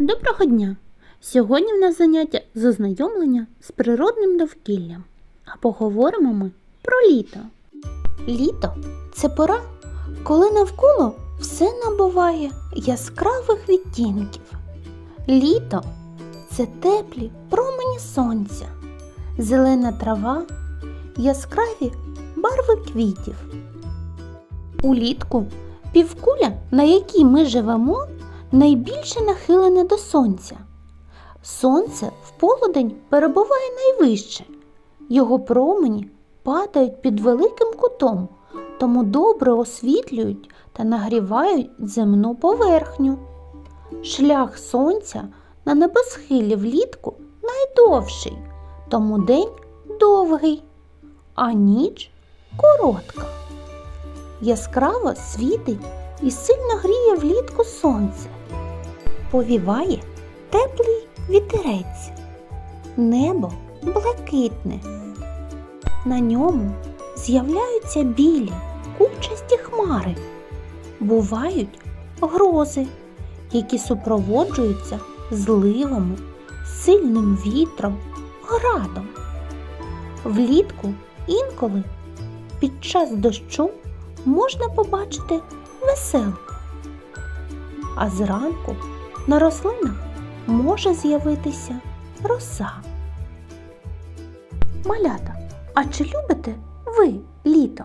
Доброго дня! Сьогодні в нас заняття з ознайомлення з природним довкіллям. А поговоримо ми про літо. Літо це пора, коли навколо все набуває яскравих відтінків. Літо це теплі промені сонця, зелена трава, яскраві барви квітів. Улітку півкуля, на якій ми живемо, найбільше нахилене до сонця. Сонце в полудень перебуває найвище. Його промені падають під великим кутом, тому добре освітлюють та нагрівають земну поверхню. Шлях сонця на небосхилі влітку найдовший, тому день довгий, а ніч коротка. Яскраво світить і сильно гріє влітку сонце. Повіває теплий вітерець. Небо блакитне. На ньому з'являються білі купчасті хмари. Бувають грози, які супроводжуються зливами, сильним вітром, градом. Влітку інколи під час дощу можна побачити веселку. А зранку на рослинах може з'явитися роса. Малята, а чи любите ви літо?